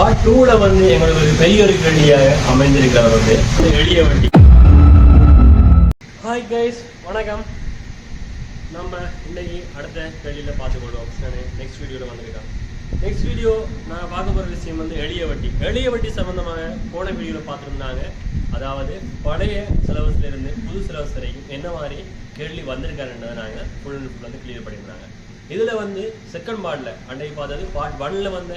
Part டூவில் வந்து எங்களுக்கு ஒரு பெரிய ஒரு கேள்வியாக அமைந்திருக்கிறவர் வந்து. எளிய வண்டி. ஹாய் கைஸ் வணக்கம். நம்ம இன்னைக்கு அடுத்த கேள்வியில் பார்த்துக்கொள்வோம். நெக்ஸ்ட் வீடியோவில் வந்திருக்கேன் நெக்ஸ்ட் வீடியோ நான் பார்க்க போகிற விஷயம் வந்து எளிய வட்டி எளிய வட்டி சம்மந்தமாக போன வீடியோவில் பார்த்துருந்தாங்க. அதாவது பழைய சிலபஸ்லேருந்து புது சிலபஸ் வரைக்கும் என்ன மாதிரி கேள்வி வந்திருக்காருன்றதை நாங்கள் ஃபுல் அண்ட் ஃபுல் வந்து கிளியர் பண்ணியிருந்தாங்க. இதில் வந்து செகண்ட் பார்ட்டில் அன்றைக்கு பார்த்தது பார்ட் ஒன்னில் வந்த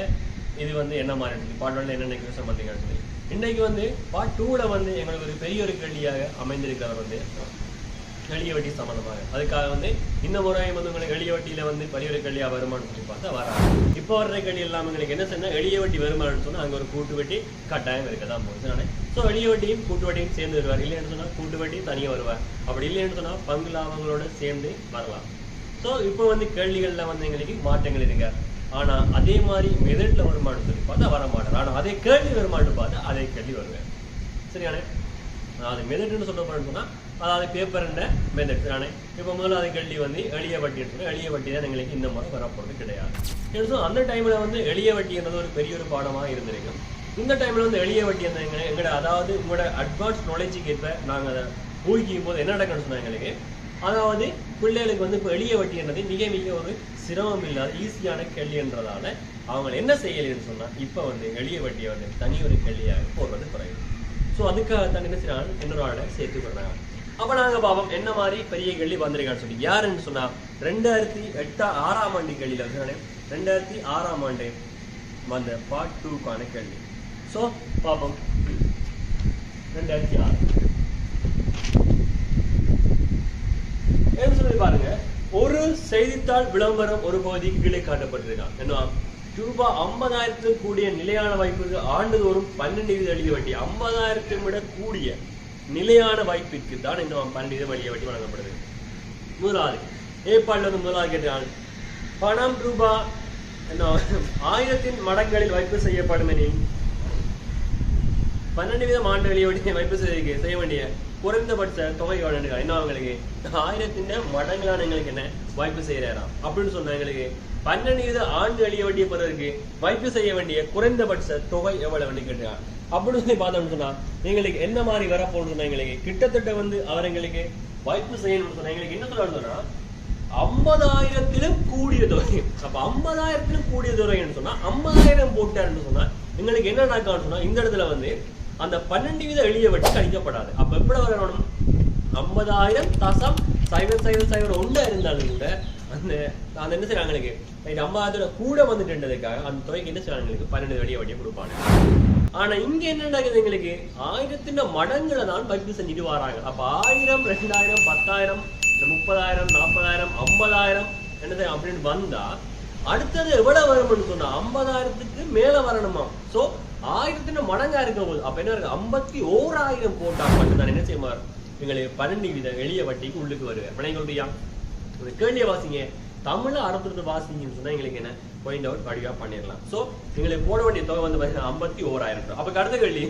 இது வந்து என்ன மாதிரி இருந்துச்சு பார்ட் ஒன்ல என்னென்ன விஷயம் பார்த்தீங்கன்னு சொல்லி இன்னைக்கு வந்து பார்ட் டூவில் வந்து எங்களுக்கு ஒரு பெரிய ஒரு கேள்வியாக அமைந்திருக்கிறவர் வந்து எளிய வட்டி சம்பந்தமாக. அதுக்காக வந்து இந்த முறை வந்து உங்களுக்கு எளிய வட்டியில வந்து பெரிய ஒரு கல்வியா வருமானம் சொல்லி பார்த்தா வராது. இப்போ வர்ற கேள்வி இல்லாம எங்களுக்கு என்ன சொன்னா எளிய வட்டி வருமானம்னு சொன்னா அங்க ஒரு கூட்டு வட்டி கட்டாயம் இருக்க தான் போகுது நானே ஸோ எளிய வட்டியும் கூட்டு வட்டியும் சேர்ந்து வருவார். இல்லைன்னு சொன்னா கூட்டு வட்டி தனியாக வருவார். அப்படி இல்லைன்னு சொன்னா பங்கு லாபங்களோட சேர்ந்து வரலாம். ஸோ இப்போ வந்து கேள்விகள்ல வந்து எங்களுக்கு மாற்றங்கள் இருக்கா ஆனா அதே மாதிரி மெதட்ல வருமானம் சொல்லி பார்த்தா வர மாட்டார் ஆனா அதே கேள்வி வருமானம் பார்த்தா அதே கேள்வி வருவேன் சரியானே? அது மெதட்னு சொல்ல போறேன்னு சொன்னா அதாவது பேப்பர்ன்ற மெதட் தானே இப்போ முதல்ல அது கேள்வி வந்து எளிய வட்டி எடுத்துக்கணும் எளிய வட்டி தான் எங்களுக்கு இந்த முறை வரப்போறது கிடையாது. ஏன்னு அந்த டைம்ல வந்து எளிய வட்டின்றது ஒரு பெரிய ஒரு பாடமாக இருந்திருக்கும். இந்த டைம்ல வந்து எளிய வட்டி அந்த எங்களை எங்களோட அதாவது உங்களோட அட்வான்ஸ் நாலேஜுக்கு ஏற்ப நாங்கள் அதை ஊகிக்கும் போது என்ன நடக்கணும்னு சொன்னா எங்களுக்கு? அதாவது பிள்ளைகளுக்கு வந்து இப்போ எளிய வட்டி என்றது மிக மிக ஒரு சிரமம் இல்லாத ஈஸியான கேள்வின்றதால அவங்க என்ன செய்யலைன்னு சொன்னா இப்போ வந்து எளிய வட்டியை வந்து தனி ஒரு கேள்வியாக போடுறது குறையும் ஸோ அதுக்காக தான் என்ன செய்யறாங்க இன்னொரு ஆளை சேர்த்து பண்ணாங்க அப்போ நாங்க பாவம் என்ன மாதிரி பெரிய கேள்வி வந்திருக்கான்னு சொல்லி யாருன்னு சொன்னா ரெண்டாயிரத்தி எட்டா ஆறாம் ஆண்டு கேள்வியில வந்து ரெண்டாயிரத்தி ஆறாம் ஆண்டு வந்த பார்ட் டூக்கான கேள்வி. ஸோ பாபம் ரெண்டாயிரத்தி ஆறு. என்ன சொல்லி பாருங்க. ஒரு செய்தித்தாள் விளம்பரம் ஒரு பகுதிக்கு கீழே காட்டப்பட்டிருக்கான் என்ன ரூபாய் ஐம்பதாயிரத்துக்கு கூடிய நிலையான வாய்ப்பிற்கு ஆண்டுதோறும் பன்னெண்டு வீத எளிய வட்டி ஐம்பதாயிரத்தை விட கூடிய நிலையான வாய்ப்பிற்கு தான் இந்த பன்னெண்டு வீத எளிய வட்டி வழங்கப்படுது. முதலாவது ஏற்பாடுல வந்து முதலாவது கேட்டான் பணம் ரூபாய் என்ன ஆயிரத்தின் மடங்களில் வைப்பு செய்யப்படும் எனில் பன்னெண்டு வீதம் ஆண்டு வெளியே வைப்பு செய்ய செய்ய வேண்டிய குறைந்தபட்ச தொகை எவ்வளவு என்ன அவங்களுக்கு? ஆயிரத்தின் மடங்களான எங்களுக்கு என்ன? வாய்ப்பு செய்யறாராம் அப்படின்னு சொன்னா எங்களுக்கு பன்னெண்டு வீத ஆண்டு எளிய வேண்டிய பிறருக்கு வைப்பு செய்ய வேண்டிய குறைந்தபட்ச தொகை எவ்வளவு கேட்டாங்க அப்படின்னு சொல்லி பார்த்தோம்னு சொன்னா எங்களுக்கு என்ன மாதிரி வரப்போன்னு சொன்னா எங்களுக்கு? கிட்டத்தட்ட வந்து அவர் எங்களுக்கு வைப்பு செய்யணும்னு சொன்னா எங்களுக்கு என்ன சொல்லணும்னு சொன்னா ஐம்பதாயிரத்திலும் கூடிய தொகை. அப்ப ஐம்பதாயிரத்திலும் கூடிய தொகைன்னு சொன்னா ஐம்பதாயிரம் போட்டாருன்னு சொன்னா எங்களுக்கு என்ன நடக்கான்னு சொன்னா இந்த இடத்துல வந்து அந்த பன்னெண்டு வீத எளிய வட்டி கழிக்கப்படாது அப்ப எப்படி வரணும் ஐம்பதாயிரம் தசம் சைவர் சைவர் சைவர் ஒன்றா இருந்தாலும் கூட அந்த அந்த என்ன செய்றாங்க எங்களுக்கு ரைட் ஐம்பதாயிரத்தோட கூட வந்துட்டுன்றதுக்காக அந்த தொகைக்கு என்ன செய்றாங்க எங்களுக்கு பன்னெண்டு வெளியே வட்டியை கொடுப்பாங்க. ஆனா இங்க என்ன நடக்குது எங்களுக்கு ஆயிரத்தின மடங்களை தான் பதிவு செஞ்சுட்டு வராங்க அப்ப ஆயிரம் ரெண்டாயிரம் பத்தாயிரம் முப்பதாயிரம் நாற்பதாயிரம் ஐம்பதாயிரம் என்னது அப்படின்னு வந்தா அடுத்தது எவ்வளவு வரும்னு சொன்னா ஐம்பதாயிரத்துக்கு மேல வரணுமா? சோ ஆயிரத்தின் மடங்கா இருக்கும் போது அப்ப என்ன இருக்கு? ஐம்பத்தி ஓராயிரம் போட்டா மட்டும்தான் என்ன செய்யுமாறு எங்களுக்கு பன்னெண்டு வித எளிய வட்டிக்கு உள்ளுக்கு வருவேன் பிள்ளைங்களுடைய ஒரு கேள்வியை வாசிங்க. தமிழ்ல அறுபது வாசிங்கன்னு சொன்னா எங்களுக்கு என்ன? பாயிண்ட் அவுட் வடிவா பண்ணிடலாம். சோ எங்களுக்கு போட வேண்டிய தொகை வந்து பாத்தீங்கன்னா ஐம்பத்தி ஓராயிரம் ரூபாய். அப்ப அடுத்த கேள்வி.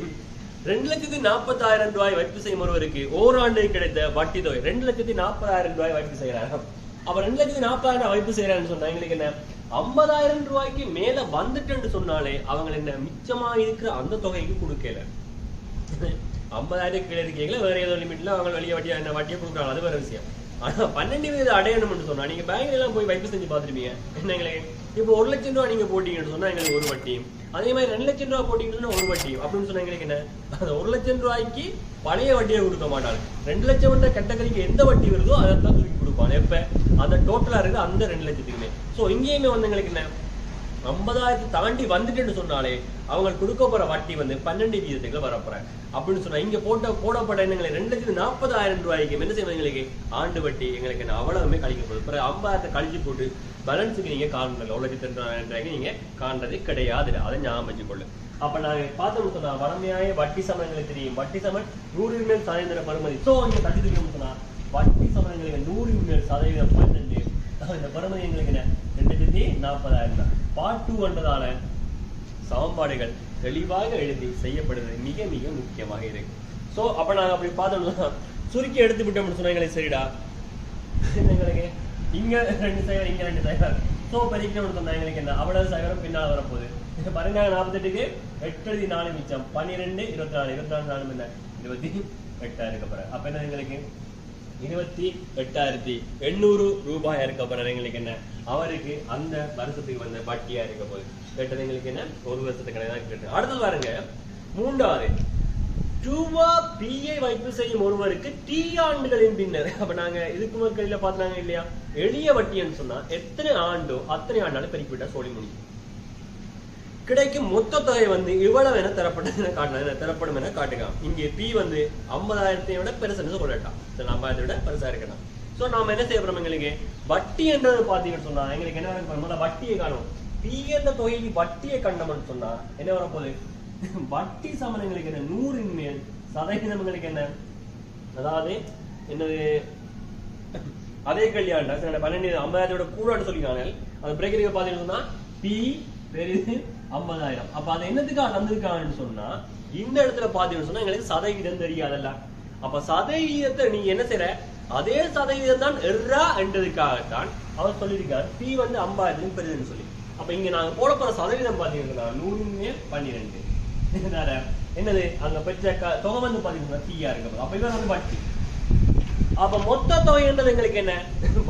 ரெண்டு லட்சத்தி நாற்பத்தாயிரம் ரூபாய் வைப்பு செய்யும் ஒருவருக்கு ஓராண்டு கிடைத்த வட்டி தொகை. ரெண்டு லட்சத்தி நாற்பதாயிரம் ரூபாய் வைப்பு செய்யறாங்க அப்ப ரெண்டு லட்சத்தி நாற்பதாயிரம் வைப்பு செய்யறாங்கன்னு சொன்னா எங்களுக்கு என்ன? ஐம்பதாயிரம் ரூபாய்க்கு மேல வந்துட்டுன்னு சொன்னாலே அவங்க என்ன மிச்சமா இருக்கிற அந்த தொகைக்கு கொடுக்கல. ஐம்பதாயிரம் கீழே இருக்கீங்களா? வேற ஏதோ லிமிட்ல அவங்க வெளியே வட்டியா என்ன வட்டியை கொடுக்குறாங்க அது வேற விஷயம். ஆனா பன்னெண்டு வீத அடையணும்னு சொன்னா நீங்க பேங்க்ல எல்லாம் போய் வைப்பு செஞ்சு பாத்துருப்பீங்க என்னங்களே இப்ப இப்போ ஒரு லட்சம் ரூபா நீங்க போட்டீங்கன்னு சொன்னா எங்களுக்கு ஒரு வட்டியும் அதே மாதிரி ரெண்டு லட்சம் ரூபா போட்டீங்கன்னு ஒரு வட்டியும் அப்படின்னு சொன்னா எங்களுக்கு என்ன? அந்த ஒரு லட்சம் ரூபாய்க்கு பழைய வட்டியை கொடுக்க மாட்டாங்க. ரெண்டு லட்சம் வந்த கேட்டகரிக்கு எந்த வட்டி வருதோ அதை தான் தூக்கி கொடுப்பாங்க. எப்ப? அந்த டோட்டலா இருக்கு அந்த ரெண்டு லட்சத்துக்குமே. சோ இங்கேயுமே வந்து எங்களுக்கு என்ன? ஐம்பதாயிரத்தை தாண்டி வந்துட்டுன்னு சொன்னாலே அவங்க கொடுக்க போற வட்டி வந்து பன்னெண்டு வீதத்துக்கு வரப்போறாங்க. அப்படின்னு சொன்னா இங்க போட்ட போடப்பட்ட எண்ணங்களை ரெண்டு லட்சத்து நாற்பதாயிரம் ரூபாய்க்கு என்ன செய்வோம் எங்களுக்கு ஆண்டு வட்டி எங்களுக்கு அவ்வளவுமே கழிக்கப்படுது பிறகு ஐம்பதாயிரத்தை கழிச்சு போட்டு பேலன்ஸுக்கு நீங்க காணல ஒரு லட்சத்தி ரெண்டாயிரம் ரூபாய்க்கு நீங்க காண்றது கிடையாது அதை ஞாபகம் வச்சுக்கொள்ளு. அப்ப நாங்க பார்த்தோம்னு சொன்னா வளமையாய வட்டி சமயங்களுக்கு தெரியும். வட்டி சமன் நூறு மேல் சதவீத பருமதி சோ இங்க தட்டி சொன்னா வட்டி சமயங்களுக்கு நூறு மேல் சதவீதம் பன்னெண்டு இந்த பருமதி எங்களுக்கு என்ன? ரெண்டு லட்சத்தி நாற்பதாயிரம் தான். பார்ட் டூன்றதால சமன்பாடுகள். தெளிவாக எழுதி செய்யப்படுறது மிக மிக முக்கியமாக இருக்கு. சோ அப்ப நாங்க அப்படி பார்த்தோம்னா சுருக்கி எடுத்து விட்டோம்னு சொன்னா எங்களுக்கு சரிடா. எங்களுக்கு இங்க ரெண்டு சைவர் இங்க ரெண்டு சைவர். சோ பெருக்கணும்னு சொன்னா எங்களுக்கு என்ன? அவ்வளவு சைவரம் பின்னால் வரப்போகுது. பதினாறு நாற்பத்தெட்டுக்கு எட்டு எழுதி நாலு மிச்சம். பன்னிரெண்டு இருபத்தி நாலு. இருபத்தி நாலு நாலு என்ன? இருபத்தி எட்டாயிரம் இருக்க போற அப்ப என்ன எங்களுக்கு இருபத்தி எட்டாயிரத்தி எண்ணூறு ரூபாய் இருக்க போற எங்களுக்கு என்ன? அவருக்கு அந்த வருஷத்துக்கு வந்த வட்டியா இருக்க போகுது. கேட்டது எங்களுக்கு என்ன? ஒரு வருஷத்துக்கு கணக்கு கேட்டு அடுத்தது பாருங்க. மூன்றாவது. ரூபா பிஏ வைப்பு செய்யும் ஒருவருக்கு டி ஆண்டுகளின் பின்னர். அப்ப நாங்க இதுக்கு முதல்ல பார்த்தாங்க இல்லையா? எளிய வட்டின்னு சொன்னா எத்தனை ஆண்டோ அத்தனை ஆண்டாலும் பெருக்கிவிட்டா சோழி முடியும் கிடைக்கும் மொத்த தொகை வந்து இவ்வளவு என தரப்பட்டது என காட்டலாம் என தரப்படும் என காட்டுக்கலாம் இங்கே பி வந்து ஐம்பதாயிரத்தை விட பெருசுன்னு சொல்லட்டான். சரி ஐம்பதாயிரத்தை விட பெருசா இருக்கணும் சோ நாம என்ன செய்ய போறோம் எங்களுக்கு? வட்டி என்றது பாத்தீங்கன்னு சொன்னா எங்களுக்கு என்ன வரும் வட்டியை காணும். பி என்ற தொகைக்கு வட்டியை கண்டோம்னு சொன்னா என்ன வரப்போகுது? வட்டி சமன் எங்களுக்கு என்ன? நூறின் மேல். சதவீதம் எங்களுக்கு என்ன? அதாவது என்னது? அதே கல்யாண்டா பன்னெண்டு ஐம்பதாயிரத்தோட கூடன்னு சொல்லிக்கானல் அது பிரேக்கரிக்க பாத்தீங்கன்னா பி பெரிது ஐம்பதாயிரம். அப்ப அது என்னத்துக்காக தந்திருக்காங்கன்னு சொன்னா இந்த இடத்துல பாத்தீங்கன்னு சொன்னா எங்களுக்கு சதவீதம் தெரியாதல்ல. அப்ப சதவீதத்தை நீ என்ன செய்யற? அதே சதவீதம் தான் எர்ரா என்றதுக்காகத்தான் அவர் சொல்லியிருக்கார். பி வந்து ஐம்பதாயிரத்துக்கு பெரிதுன்னு சொல்லி. அப்ப இங்க நாங்க போட போற சதவீதம் பாத்தீங்கன்னா நூறுமே பன்னிரெண்டு. என்னது? அங்க பெற்ற தொகை வந்து பாத்தீங்கன்னா பியா இருக்கு. அப்ப இவர் வந்து வட்டி. அப்ப மொத்த தொகைன்றது எங்களுக்கு என்ன?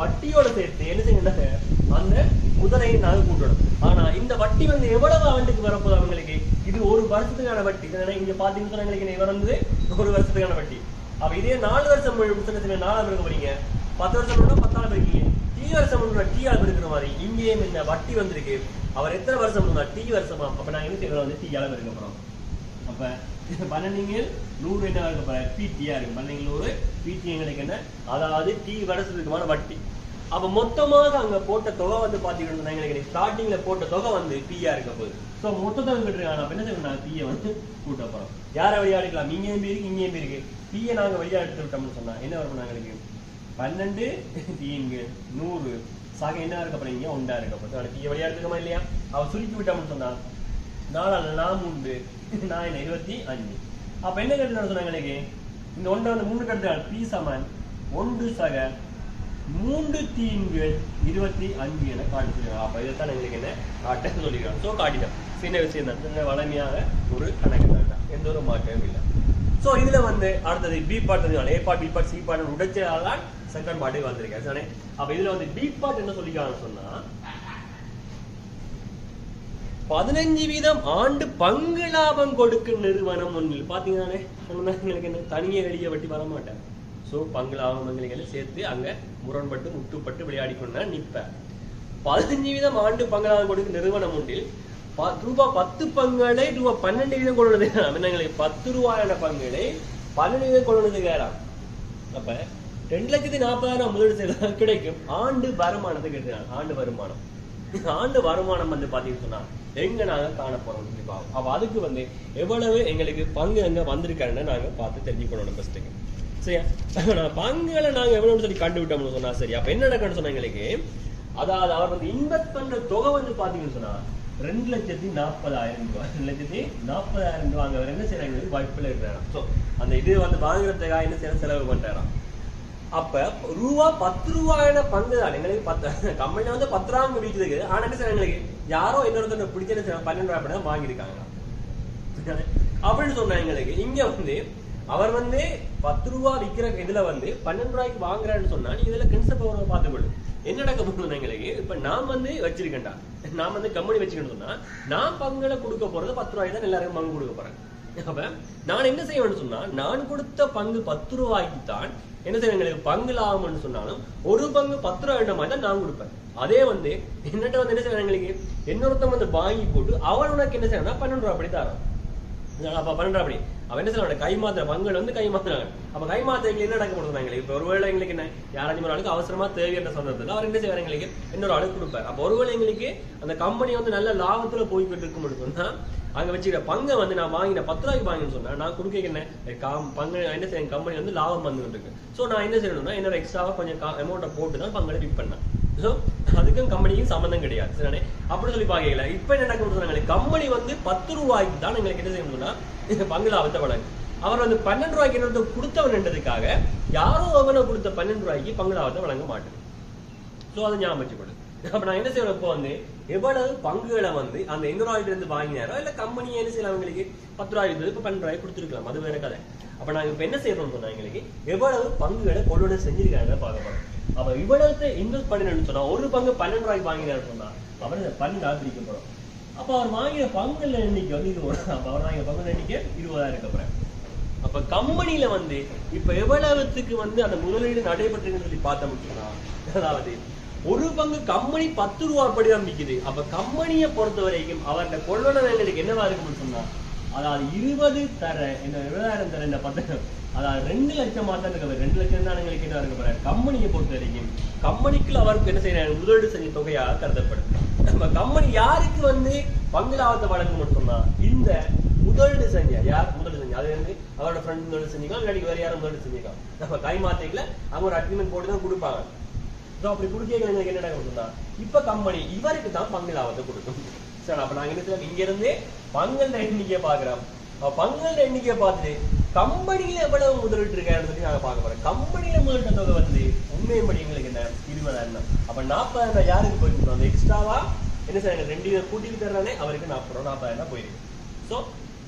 வட்டியோட சேர்த்து என்ன செய்யணும் அந்த குதிரையை நாங்கள் கூட்டணும் ஆனா இந்த வட்டி வந்து எவ்வளவு ஆண்டுக்கு வரப்போகுது அவங்களுக்கு? இது ஒரு வருஷத்துக்கான வட்டி. இங்க பாத்தீங்கன்னா எங்களுக்கு இவர் வந்து ஒரு வருஷத்துக்கான வட்டி. அப்ப இதே நாலு வருஷம் புத்தகத்துல நாலாம் இருக்க போறீங்க. பத்து வருஷம் முன்னா பத்தாம் இருக்கீங்க டீ வருஷம் முன்னா டீ ஆள் இருக்கிற மாதிரி இங்கேயும் இந்த வட்டி வந்திருக்கு. அவர் எத்தனை வருஷம் இருந்தா டீ வருஷமா? அப்ப நான் என்ன செய்யறோம் வந்து டீ அளவு இருக்க போறோம். அப்ப பன்னெண்டு நூறு என்ன இருக்க போற பிடியா இருக்கு. பன்னெண்டு நூறு பிடி எங்களுக்கு என்ன? அதாவது டி வருஷத்துக்குமான வட்டி. அப்ப மொத்தமாக அங்க போட்ட தொகை வந்து பாத்தீங்கன்னா எங்களுக்கு ஸ்டார்டிங்ல போட்ட தொகை வந்து பியா இருக்க போகுது. சோ மொத்த தொகை கிட்டுருக்காங்க. என்ன செய்யணும் பியை வந்து கூட்ட போறோம். யாரை விளையாடிக்கலாம் இங்கேயும் இருக்கு இங்கேயும் இருக்கு. பியை நாங்க வெளியா எடுத்து விட்டோம்னு சொன்னா என்ன வரும் எங்களுக்கு பன்னெண்டு தீங்கு நூறு. சாக என்ன இருக்க போறீங்க ஒண்டா இருக்க போறோம். பியை வெளியா இல்லையா? அவ சுருக்கி விட்டோம்னு சொன்னா நாலாள் நாம் உண்டு நான் என்ன இருபத்தி அஞ்சு. அப்ப என்ன கட்டு சொன்னாங்க எனக்கு? இந்த ஒன்றை வந்து மூணு கட்டுறாள் பி சமன் ஒன்று சக மூன்று தீன்கள் இருபத்தி அஞ்சு என காட்டி அப்ப இதைத்தான் எங்களுக்கு என்ன? காட்ட சொல்லிருக்காங்க சோ காட்டிட்டோம். சின்ன விஷயம்? தான் சின்ன வளமையாக ஒரு கணக்கு தான். எந்த ஒரு மாற்றமும் இல்லை. சோ இதுல வந்து அடுத்தது B pot A pot B pot C pot உடைச்சதால் second pot வந்திருக்கேன் அப்ப இதுல வந்து பி பாட் என்ன சொல்லிருக்காங்கன்னு சொன்னா பதினஞ்சு வீதம் ஆண்டு பங்கு லாபம் கொடுக்கும் நிறுவனம் ஒன்றில். பாத்தீங்கன்னா எங்களுக்கு என்ன? தனியே வெளியே வட்டி வர மாட்டேன் ஸோ பங்கு லாபம் சேர்த்து அங்க முரண்பட்டு முட்டுப்பட்டு விளையாடி கொண்டா நிப்ப பதினஞ்சு வீதம் ஆண்டு பங்கு கொடுக்க கொடுக்கும் நிறுவனம் ஒன்றில் ப- ரூபாய் பத்து பங்களை ரூபாய் பன்னெண்டு வீதம் கொண்டு வந்து எங்களுக்கு பத்து ரூபாயான பங்களை பன்னெண்டு வீதம் கொண்டு வந்து அப்ப ரெண்டு லட்சத்தி நாற்பதாயிரம் முதலீடு செய்தால் கிடைக்கும். ஆண்டு வருமானத்துக்கு எடுத்துக்கலாம் ஆண்டு வருமானம். ஆண்டு வருமானம் வந்து பாத்தீங்கன்னா சொன்னா எங்க நாங்க காண போறோம் சொல்லி அப்ப அதுக்கு வந்து எவ்வளவு எங்களுக்கு பங்கு எங்க வந்திருக்காருன்னு நாங்க பார்த்து தெரிஞ்சுக்கணும் ஃபர்ஸ்ட்டுங்க சரியா? நான் பங்குகளை நாங்க எவ்வளவு சொல்லி கண்டுவிட்டோம்னு சொன்னா சரி. அப்ப என்ன நடக்கணும்னு சொன்னா எங்களுக்கு? அதாவது அவர் வந்து இன்வெஸ்ட் பண்ற தொகை வந்து பாத்தீங்கன்னு சொன்னா ரெண்டு லட்சத்தி நாற்பதாயிரம் ரூபாய். ரெண்டு லட்சத்தி நாற்பதாயிரம் ரூபாய் அங்க அவர் என்ன செய்யறாங்க வாய்ப்புல இருக்கிறாராம். ஸோ அந்த இது வந்து வாங்குறதுக்காக என்ன செய்யற செலவு பண்றாராம். அப்ப ரூபா பத்து ரூபாயான பங்கு தான். எங்களுக்கு பத்து கம்பெனில வந்து பத்து ரூபா பிடிச்சிருக்கு ஆனா என்ன செய்யறாங்க எங்களுக்கு? யாரோ இன்னொருத்தர் பிடிச்ச பன்னெண்டு ரூபாய் தான் வாங்கியிருக்காங்க. அப்படின்னு சொன்னாங்க எங்களுக்கு இங்க வந்து அவர் வந்து பத்து ரூபா விற்கிற இதுல வந்து பன்னெண்டு ரூபாய்க்கு வாங்குறான்னு சொன்னா நீ இதுல கிரின்சப் பார்த்து போடு என்ன நடக்க போகுது எங்களுக்கு இப்ப நான் வந்து வச்சிருக்கேன்டா. நான் வந்து கம்பெனி வச்சுக்கணும்னு சொன்னா நான் பங்குல கொடுக்க போறது பத்து ரூபாய் தான் எல்லாருக்கும் பங்கு கொடுக்க போறேன். அப்ப நான் என்ன செய்வேன்னு சொன்னா நான் கொடுத்த பங்கு பத்து ரூபாய்க்கு தான் என்ன செய்வேன் எங்களுக்கு பங்கு லாபம்னு சொன்னாலும் ஒரு பங்கு பத்து ரூபாய் வேண்ட மாதிரி தான் நான் கொடுப்பேன். அதே வந்து என்னட்ட வந்து என்ன செய்வேன் எங்களுக்கு? இன்னொருத்தன் வந்து வாங்கி போட்டு அவன் உனக்கு என்ன செய்யணும்னா பன்னெண்டு ரூபாய் அப்படி தரான். அப்ப பன்னெண்டு அப்படி அவன் என்ன சொல்ல கை மாத்திர பங்குகள் வந்து கை மாத்துறாங்க அப்ப கை மாத்திரைக்கு என்ன நடக்க போடுறது எங்களுக்கு இப்ப ஒருவேளை எங்களுக்கு என்ன? யாராச்சும் ஒரு ஆளுக்கு அவசரமா தேவையான சந்தர்ப்பத்தில் அவர் என்ன செய்வார் எங்களுக்கு? இன்னொரு ஆளுக்கு கொடுப்பார். அப்ப ஒருவேளை எங்களுக்கு அந்த கம்பெனி வந்து நல்ல லாபத்துல போய்கிட்டு இருக்கும் சொன்னா அங்க வச்சுக்கிற பங்கை வந்து நான் வாங்கின பத்து ரூபாய்க்கு வாங்கினு சொன்னா நான் கொடுக்க என்ன? காம் பங்கு என்ன செய்ய கம்பெனி வந்து லாபம் வந்துகிட்டு இருக்கு. சோ நான் என்ன செய்யணும்னா என்னோட எக்ஸ்ட்ரா கொஞ்சம் அமௌண்ட்டை போட்டு தான் பங்களை பிக் பண்ணேன் ஸோ அதுக்கும் கம்பெனிக்கும் சம்மந்தம் கிடையாது. சரிதானே? அப்படி சொல்லி பார்க்கல. இப்போ என்ன நடக்கும் சொன்னாங்க கம்பெனி வந்து பத்து ரூபாய்க்கு தான் எங்களுக்கு என்ன செய்யணும்னா பங்கு லாபத்தை வழங்கு அவர் வந்து பன்னெண்டு ரூபாய்க்கு என்ன கொடுத்தவன்ன்றதுக்காக யாரோ அவனை கொடுத்த பன்னெண்டு ரூபாய்க்கு பங்கு லாபத்தை வழங்க மாட்டேன். ஸோ அதை ஞாபகம் வச்சுக்கொடு அப்ப நான் என்ன செய்யணும் இப்போ வந்து எவ்வளவு பங்குகளை வந்து அந்த எங்க இருந்து வாங்கினாரோ இல்ல கம்பெனி என்ன செய்யலாம் அவங்களுக்கு? பத்து ரூபாய் இருந்தது இப்ப பன்னெண்டு ரூபாய் கொடுத்துருக்கலாம். அது வேற கதை. அப்ப நாங்க இப்ப என்ன செய்யறோம்னு சொன்னா எங்களுக்கு எவ்வளவு பங்குகளை கொள்ளுடன் செஞ்சிருக்காங்க பார்க்க போறோம். அப்ப இவ்வளவு இன்வெஸ்ட் பண்ணினு சொன்னா ஒரு பங்கு பன்னெண்டு ரூபாய்க்கு வாங்கினாரு சொன்னா அவர் பன்னெண்டு பிரிக்க அப்ப அவர் வாங்கின பங்குல எண்ணிக்கை வந்து இருபது அப்ப அவர் வாங்கின பங்குல எண்ணிக்கை இருபதாயிரம் இருக்க போறேன் அப்ப கம்பெனில வந்து இப்ப எவ்வளவுத்துக்கு வந்து அந்த முதலீடு நடைபெற்றுன்னு சொல்லி பார்த்தோம்னா அதாவது ஒரு பங்கு கம்பெனி பத்து ரூபா அப்படிதான் விற்குது அப்ப கம்பெனியை பொறுத்த வரைக்கும் அவரோட கொள்வன எங்களுக்கு என்னவா இருக்கும்னு சொன்னா அதாவது இருபது தர இந்த இருபதாயிரம் தர இந்த பத்து அதாவது ரெண்டு லட்சம் மாத்தான் ரெண்டு லட்சம் தான் எங்களுக்கு என்ன இருக்க போறாரு கம்பெனியை பொறுத்த வரைக்கும் கம்பெனிக்குள்ள அவருக்கு என்ன செய்யறாரு? முதலீடு செய்ய தொகையாக கருதப்படுது நம்ம கம்பெனி யாருக்கு வந்து பங்கு லாபத்தை வழங்கணும்னு சொன்னா இந்த முதலீடு செஞ்ச யார் முதலீடு செஞ்சா அது வந்து அவரோட ஃப்ரெண்ட் முதலீடு செஞ்சுக்கலாம் இல்லாட்டி வேற யாரும் முதலீடு செஞ்சுக்கலாம் நம்ம கை மாத்தைக்குல அவங்க ஒரு அக்ரிமெண்ட் போட்டு தான் கொடுப்பாங்க. ஸோ அப்படி கொடுக்க எங்களுக்கு என்ன நடக்கும்னா இப்ப கம்பெனி இவருக்கு தான் பங்கு லாபத்தை கொடுக்கும். சரி அப்ப நாங்க என்ன செய்யலாம் இங்க இருந்தே பங்குல எண்ணிக்கையை பாக்குறோம் அப்ப எண்ணிக்கையை பார்த்துட்டு கம்பெனியில எவ்வளவு முதலீட்டு இருக்கான்னு சொல்லி நாங்க பார்க்க போறோம். கம்பெனியில முதலீட்டு தொகை வந்து படி எங்களுக்கு என்ன? இருபதாயிரம் தான். அப்ப நாற்பதாயிரம் யாருக்கு போயிட்டு அந்த எக்ஸ்ட்ராவா என்ன செய்யணும் ரெண்டு பேர் கூட்டிட்டு தர்றானே அவருக்கு நாற்பது ரூபா நாற்பதாயிரம் போயிருக்கு. ஸோ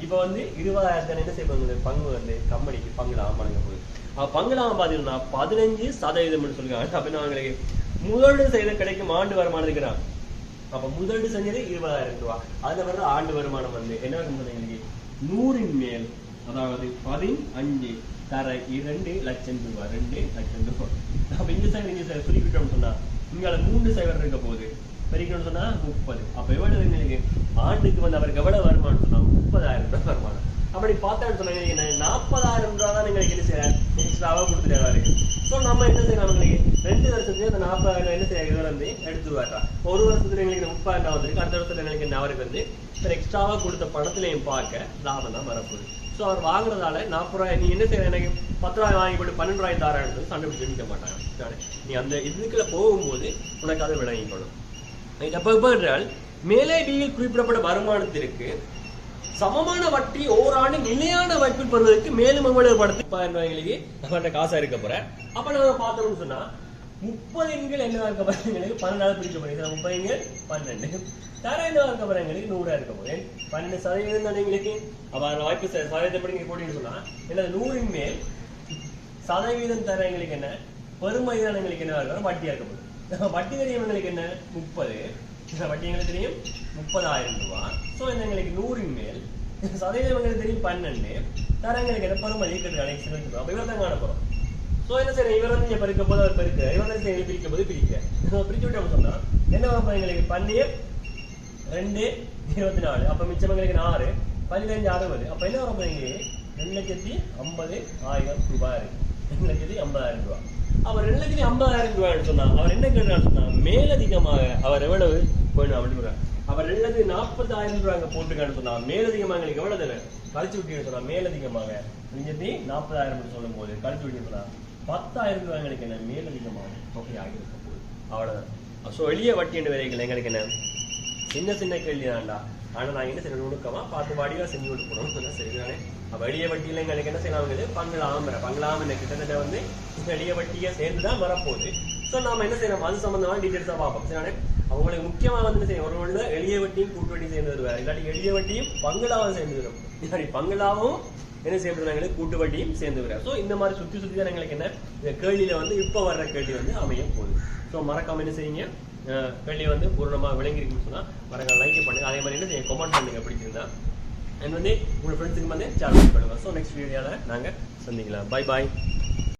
இப்போ வந்து இருபதாயிரத்தி என்ன செய்வாங்க பங்கு வந்து கம்பெனிக்கு பங்கு லாபம் வழங்க போகுது. அப்ப பங்கு லாபம் பார்த்தீங்கன்னா பதினஞ்சு சதவீதம்னு சொல்லுவாங்க. அப்படின்னா அவங்களுக்கு முதலீடு செய்த கிடைக்கும் ஆண்டு வருமானம் இருக்கிறான் அப்ப முதலீடு செஞ்சது இருபதாயிரம் ரூபாய். அதுல வர்ற ஆண்டு வருமானம் வந்து என்ன இருக்கும் எங்களுக்கு நூறின் மேல் அதாவது பதினஞ்சு தர இரண்டு லட்சம் ரூபாய் ரெண்டு லட்சம் ரூபாய் அப்ப இந்த சைவர் இந்த சைவர் குறிப்பிட்டோம்னு சொன்னா இங்கால மூன்று சைவர் இருக்க போகுது. பெருக்கணும்னு சொன்னா முப்பது. அப்ப எவ்வளவு எங்களுக்கு? ஆண்டுக்கு வந்து அவருக்கு எவ்வளவு வருமானம் சொன்னா முப்பதாயிரம் ரூபாய் வருமானம். அப்படி பார்த்தான்னு சொன்னா என்ன நாற்பதாயிரம் ரூபாய் தான் எங்களுக்கு என்ன செய்யறாரு எக்ஸ்ட்ராவாக கொடுத்துட்டாரு. ஸோ நம்ம என்ன செய்யலாம் எங்களுக்கு? ரெண்டு வருஷத்துக்கு அந்த நாற்பதாயிரம் என்ன செய்ய இவர் வந்து எடுத்துருவாரா ஒரு வருஷத்துல எங்களுக்கு முப்பதாயிரம் வந்துருக்கு அடுத்த வருஷத்துல எங்களுக்கு என்ன அவருக்கு வந்து எக்ஸ்ட்ராவாக எக்ஸ்ட்ராவா கொடுத்த பணத்துலையும் பார்க்க லாபம் தான் வரப்போகுது. ஸோ அவர் வாங்குறதால நாற்பது ரூபாய் நீ என்ன செய்யற? எனக்கு பத்து ரூபாய் வாங்கி போட்டு பன்னெண்டு ரூபாய் தாரான்னு சண்டை பிடிச்சு நிற்க மாட்டாங்க நீ அந்த இதுக்குள்ள போகும்போது உனக்கு அதை விளங்கிக்கணும் எப்போ என்றால் மேலே டியில் குறிப்பிடப்பட்ட வருமானத்திற்கு சமமான வட்டி ஓராண்டு நிலையான வைப்பில் பெறுவதற்கு மேலும் எவ்வளவு படத்து ரூபாய்களுக்கு காசா இருக்க போறேன் அப்ப நம்ம பார்த்தோம்னு சொன்னா முப்பது எண்கள் என்ன இருக்க போற பன்னெண்டாவது பிடிக்க போறீங்க முப்பது எண்கள்? பன்னெண்டு. தர என்ன இருக்க நூறா இருக்க போறேன் பன்னெண்டு சதவீதம் தானே எங்களுக்கு. வாய்ப்பு சதவீதம் படி நீங்க சொன்னா இல்லை நூறின் மேல் சதவீதம் தர எங்களுக்கு என்ன? பெருமை எங்களுக்கு என்ன இருக்கும் வட்டியா இருக்க போகுது. வட்டி தெரியும் எங்களுக்கு என்ன? முப்பது. வட்டி எங்களுக்கு தெரியும்? முப்பதாயிரம் ரூபாய் ஸோ இந்த எங்களுக்கு நூறின் மேல்? சதவீதம் எங்களுக்கு தெரியும் பன்னெண்டு. தர எங்களுக்கு என்ன? பெருமை இருக்கிறது அனைத்து அப்ப இவர் தான் காண ஸோ என்ன சரி இவர் வந்து இங்க பெருக்க போது அவர் பெருக்க. இவர் வந்து பிரிக்க போது பிரிக்க. பிரிச்சு விட்டோம் சொன்னா? என்ன வரும் எங்களுக்கு? பன்னீர் ரெண்டு இருபத்தி நாலு அப்ப மிச்சம் எங்களுக்கு நாலு பதினஞ்சு அறுபது அப்ப என்ன வரும் எங்களுக்கு ரெண்டு லட்சத்தி ஐம்பது ஆயிரம் ரூபாய் ரெண்டு லட்சத்தி ஐம்பதாயிரம் ரூபாய் அவர் ரெண்டு லட்சத்தி ஐம்பதாயிரம் ரூபாய்னு சொன்னா அவர் என்ன கேட்டான்னு சொன்னா மேலதிகமாக அவர் எவ்வளவு போயிடும் அப்படின்னு அவர் ரெண்டு லட்சத்தி நாற்பதாயிரம் ரூபாய் அங்க போட்டுக்கான்னு சொன்னா மேலதிகமாக எங்களுக்கு எவ்வளவு தேவை கழிச்சு விட்டீங்கன்னு சொன்னா மேலதிகமாக ரெண்டு லட்சத்தி நாற்பதாயிரம் சொல்லும் போது கழிச்சு விட்டீங்கன்னு சொன்னா பத்தாயிரம் ரூபாய் எங்களுக்கு என்ன மேலதிகமாக தொகையாக இருக்க போகுது அவ்வளவுதான் ஸோ எளிய வட்டி என்று வரைகள் எங்களுக்கு என்ன சின்ன சின்ன கேள்வி தான்டா ஆனா நான் என்ன செய்யணும்? நுணுக்கமா பார்த்து வாடியா செஞ்சு கொடுக்கணும். சரிதானே வடிய எளிய வட்டியில எங்களுக்கு என்ன செய்யலாம்? பங்களாம பங்களாம் என்ன கிட்டத்தட்ட வந்து எளிய வட்டியை சேர்ந்து தான் வரப்போகுது. ஸோ நாம என்ன செய்யணும்? அது சம்பந்தமான டீட்டெயில்ஸா பார்ப்போம். சரிதானே அவங்களுக்கு முக்கியமா வந்து என்ன செய்யும் ஒரு ஒன்று எளிய வட்டியும் கூட்டு வட்டியும் சேர்ந்து வருவார் இல்லாட்டி எளிய வட்டியும் பங்களாவும் சேர்ந்து வரும் இல்லாட்டி பங்களாவும் என்ன செய்யப்படுது எங்களுக்கு கூட்டு வட்டியும் சேர்ந்து வர ஸோ இந்த மாதிரி சுத்தி சுத்தி தான் எங்களுக்கு என்ன? இந்த கேள்வியில வந்து இப்போ வர்ற கேள்வி வந்து அமைய போகுது. ஸோ மறக்காம என்ன செய்யுங்க? வெளியே வந்து பூர்ணமா விளங்கிருக்குன்னு சொன்னால் மறக்காம லைக் பண்ணுங்கள் அதே மாதிரி என்ன கமெண்ட் பண்ணுங்க பிடிச்சிருந்தா அண்ட் வந்து உங்கள் ஃப்ரெண்ட்ஸுக்கு வந்து சேனல் பண்ணுங்கள் ஸோ நெக்ஸ்ட் வீடியோவில் நாங்கள் சந்திக்கலாம். Bye bye